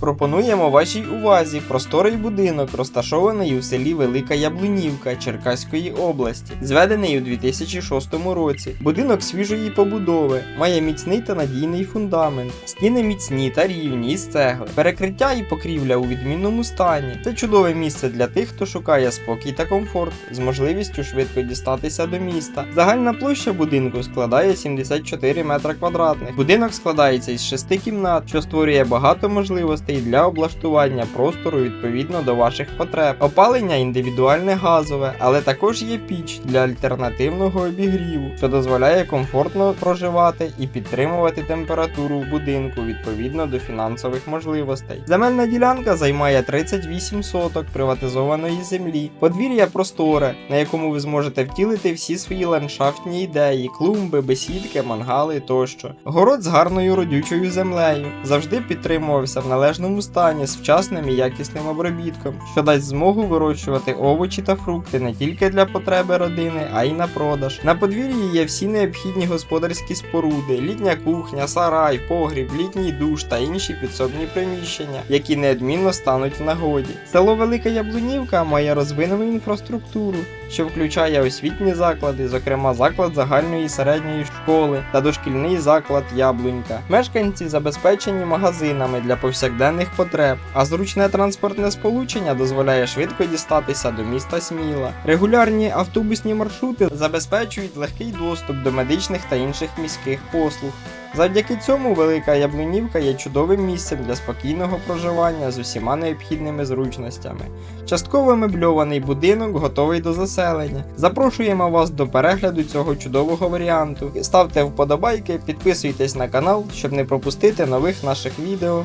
Пропонуємо вашій увазі просторий будинок, розташований у селі Велика Яблунівка Черкаської області, зведений у 2006 році. Будинок свіжої побудови, має міцний та надійний фундамент, стіни міцні та рівні із цегли, перекриття і покрівля у відмінному стані. Це чудове місце для тих, хто шукає спокій та комфорт з можливістю швидко дістатися до міста. Загальна площа будинку складає 74 метра квадратних. Будинок складається із шести кімнат, що створює багато можливостей для облаштування простору відповідно до ваших потреб. Опалення індивідуальне газове, але також є піч для альтернативного обігріву, що дозволяє комфортно проживати і підтримувати температуру в будинку відповідно до фінансових можливостей. Земельна ділянка займає 38 соток приватизованої землі. Подвір'я просторе, на якому ви зможете втілити всі свої ландшафтні ідеї, клумби, бесідки, мангали тощо. Город з гарною родючою землею завжди підтримувався в належному стані з вчасним і якісним обробітком, що дасть змогу вирощувати овочі та фрукти не тільки для потреби родини, а й на продаж. На подвір'ї є всі необхідні господарські споруди, літня кухня, сарай, погріб, літній душ та інші підсобні приміщення, які неодмінно стануть в нагоді. Село Велика Яблунівка має розвинену інфраструктуру, що включає освітні заклади, зокрема заклад загальної середньої школи та дошкільний заклад Яблунька. Мешканці забезпечені магазинами для повсякденних потреб, а зручне транспортне сполучення дозволяє швидко дістатися до міста Сміла. Регулярні автобусні маршрути забезпечують легкий доступ до медичних та інших міських послуг. Завдяки цьому Велика Яблунівка є чудовим місцем для спокійного проживання з усіма необхідними зручностями. Частково мебльований будинок готовий до заселення. Запрошуємо вас до перегляду цього чудового варіанту. Ставте вподобайки, підписуйтесь на канал, щоб не пропустити нових наших відео.